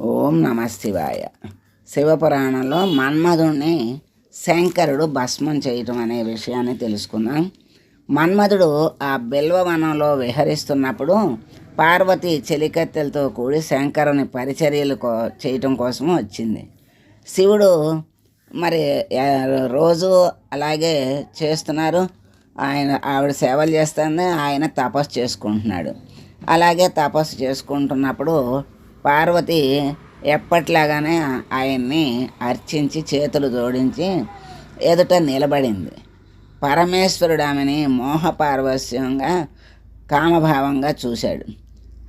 ఓం నమ శివాయ శివపురాణంలో మన్మధుడిని శంకరుడు భస్మం చేయటం అనే విషయాన్ని తెలుసుకుందాం. మన్మధుడు ఆ బిల్వవనంలో విహరిస్తున్నప్పుడు పార్వతి చెలికత్తెలతో కూడి శంకరుని పరిచర్యలు కో చేయటం కోసం వచ్చింది. శివుడు మరి రోజు అలాగే చేస్తున్నారు. ఆయన ఆవిడ సేవలు చేస్తుంది ఆయన తపస్సు చేసుకుంటున్నాడు. అలాగే తపస్సు చేసుకుంటున్నప్పుడు పార్వతి ఎప్పట్లాగానే ఆయన్ని అర్చించి చేతులు జోడించి ఎదుట నిలబడింది. పరమేశ్వరుడు ఆమెని మోహపార్వశ్యంగా కామభావంగా చూశాడు.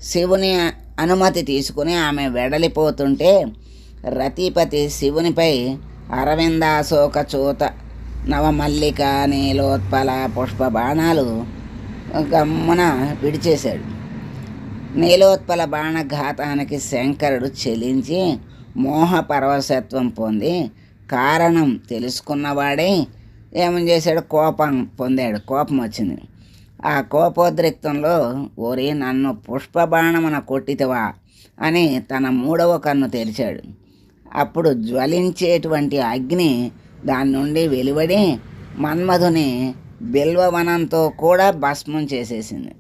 శివుని అనుమతి తీసుకుని ఆమె వెడలిపోతుంటే రతిపతి శివునిపై అరవిందాశోక చూత నవమల్లిక నీలోత్పల పుష్ప బాణాలు గమ్మున విడిచేశాడు. నీలోత్పల బాణఘాతానికి శంకరుడు చెలించి మోహ పరవశత్వం పొంది కారణం తెలుసుకున్నవాడే ఏమని చేశాడు? కోపం పొందాడు. కోపం వచ్చింది. ఆ కోపోద్రిక్తంలో ఓరి నన్ను పుష్పబాణమున కొట్టితవా? అని తన మూడవ కన్ను తెరిచాడు. అప్పుడు జ్వలించేటువంటి అగ్ని దాని నుండి వెలువడి మన్మధుని బిల్వవనంతో కూడా భస్మం చేసేసింది.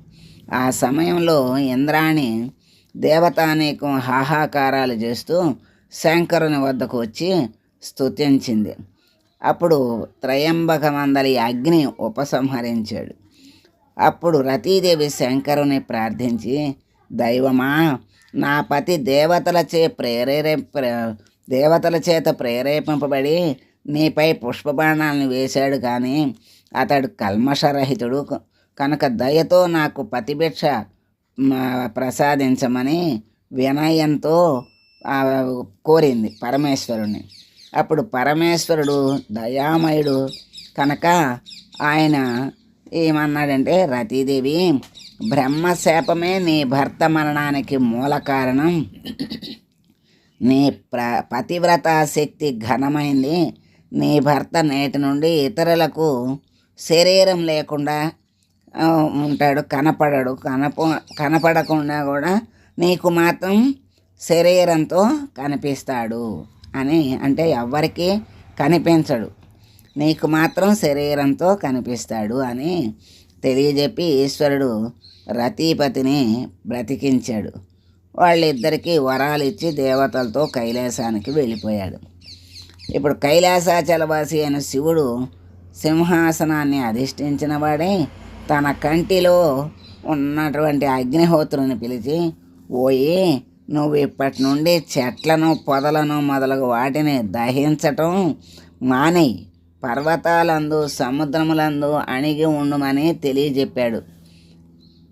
ఆ సమయంలో ఇంద్రాణి దేవతానేకం హాహాకారాలు చేస్తూ శంకరుని వద్దకు వచ్చి స్తుతించింది. అప్పుడు త్రయంబకమందలి అగ్ని ఉపసంహరించాడు. అప్పుడు రతీదేవి శంకరుని ప్రార్థించి దైవమా నా పతి దేవతలచే ప్రేరేరే ప్ర- దేవతల చేత ప్రేరేపింపబడి నీపై పుష్పబాణాలను వేశాడు కానీ అతడు కల్మషరహితుడు. కనుక దయతో నాకు పతిభిక్ష ప్రసాదించమని వినయంతో కోరింది పరమేశ్వరుని అప్పుడు పరమేశ్వరుడు దయామయుడు కనుక ఆయన ఏమన్నాడంటే రతీదేవి బ్రహ్మశాపమే నీ భర్త మరణానికి మూల కారణం. నీ ప్ర పతివ్రత శక్తి ఘనమైంది. నీ భర్త నేటి నుండి ఇతరులకు శరీరం లేకుండా ఉంటాడు. కనపడడు. కనప కనపడకుండా కూడా నీకు మాత్రం శరీరంతో కనిపిస్తాడు అని అంటే ఎవ్వరికీ కనిపించడు. నీకు మాత్రం శరీరంతో కనిపిస్తాడు అని తెలియజెప్పి ఈశ్వరుడు రతీపతిని బ్రతికించాడు. వాళ్ళిద్దరికీ వరాలు ఇచ్చి దేవతలతో కైలాసానికి వెళ్ళిపోయాడు. ఇప్పుడు కైలాసాచలవాసి అయిన శివుడు సింహాసనాన్ని అధిష్ఠించిన వాడే. తన కంటిలో ఉన్నటువంటి అగ్నిహోత్రుని పిలిచి పోయి నువ్వు ఇప్పటి నుండి చెట్లను పొదలను మొదలగు వాటిని దహించటం మానేయి. పర్వతాలందు సముద్రములందు అణిగి ఉండుమని తెలియజెప్పాడు.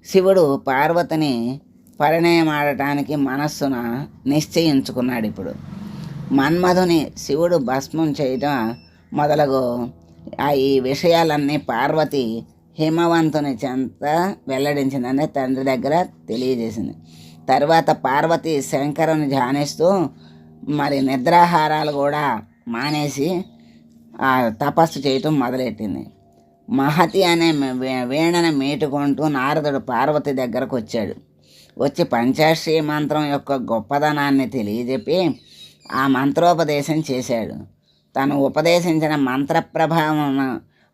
శివుడు పార్వతిని పరిణయమాడటానికి మనస్సున నిశ్చయించుకున్నాడు ఇప్పుడు. మన్మధుని శివుడు భస్మం చేయటం మొదలగు ఆ ఈ విషయాలన్నీ పార్వతి హిమవంతుని చెంత వెల్లడించిందని తండ్రి దగ్గర తెలియజేసింది. తర్వాత పార్వతి శంకరుని ధ్యానిస్తూ మరి నిద్రాహారాలు కూడా మానేసి ఆ తపస్సు చేయటం మొదలెట్టింది. మహతి అనే వీణను మీటుకుంటూ నారదుడు పార్వతి దగ్గరకు వచ్చాడు. వచ్చి పంచాశ్రీ మంత్రం యొక్క గొప్పదనాన్ని తెలియజెప్పి ఆ మంత్రోపదేశం చేశాడు. తను ఉపదేశించిన మంత్ర ప్రభావం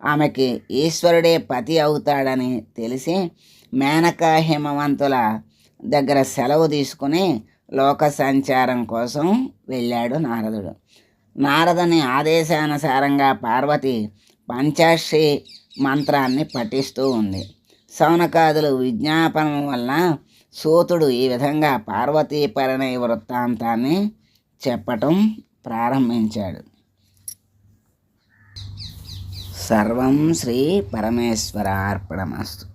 ఆమెకి ఈశ్వరుడే పతి అవుతాడని తెలిసి మేనక హిమవంతుల దగ్గర సెలవు తీసుకుని లోక సంచారం కోసం వెళ్ళాడు నారదుడు. నారదుని ఆదేశానుసారంగా పార్వతి పంచాశ్రీ మంత్రాన్ని పఠిస్తూ ఉంది. సౌనకాదులు విజ్ఞాపనం వల్ల సూతుడు ఈ విధంగా పార్వతీ పరిణయ వృత్తాంతాన్ని చెప్పటం ప్రారంభించాడు. సర్వం శ్రీ పరమేశ్వరార్పణమస్తు.